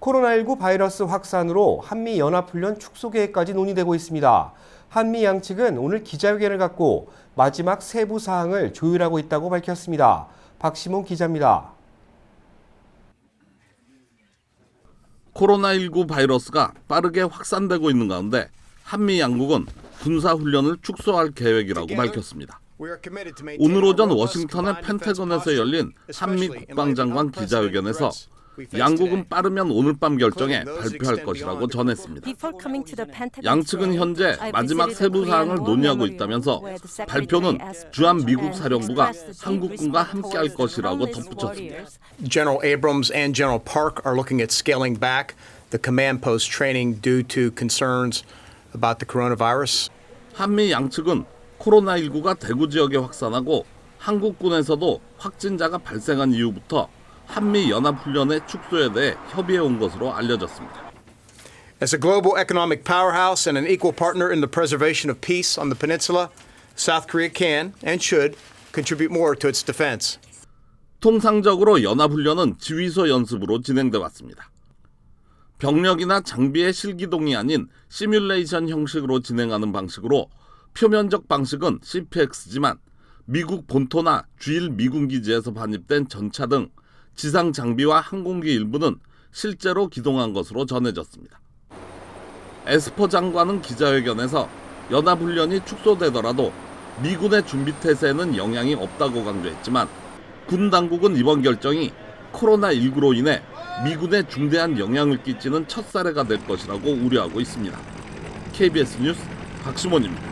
코로나19 바이러스 확산으로 한미 연합훈련 축소 계획까지 논의되고 있습니다. 한미 양측은 오늘 기자회견을 갖고 마지막 세부 사항을 조율하고 있다고 밝혔습니다. 박시몬 기자입니다. 코로나19 바이러스가 빠르게 확산되고 있는 가운데 한미 양국은 군사 훈련을 축소할 계획이라고 밝혔습니다. 오늘 오전 워싱턴의 펜타곤에서 열린 한미 국방장관 기자회견에서 양국은 빠르면 오늘 밤 결정해 발표할 것이라고 전했습니다. 양측은 현재 마지막 세부 사항을 논의하고 있다면서 발표는 주한 미국 사령부가 한국군과 함께할 것이라고 덧붙였습니다. General Abrams and General Park are looking at scaling back the command post training due to concerns about the coronavirus. 한미 양측은 코로나19가 대구 지역에 확산하고 한국군에서도 확진자가 발생한 이후부터 한미 연합 훈련의 축소에 대해 협의해 온 것으로 알려졌습니다. As a global economic powerhouse and an equal partner in the preservation of peace on the peninsula, South Korea can and should contribute more to its defense. 통상적으로 연합훈련은 지휘소 연습으로 진행돼 왔습니다. 병력이나 장비의 실기동이 아닌 시뮬레이션 형식으로 진행하는 방식으로 표면적 방식은 CPX지만 미국 본토나 주일 미군 기지에서 반입된 전차 등 지상 장비와 항공기 일부는 실제로 기동한 것으로 전해졌습니다. 에스퍼 장관은 기자회견에서 연합훈련이 축소되더라도 미군의 준비 태세에는 영향이 없다고 강조했지만 군 당국은 이번 결정이 코로나19로 인해 미군에 중대한 영향을 끼치는 첫 사례가 될 것이라고 우려하고 있습니다. KBS 뉴스 박시몬입니다.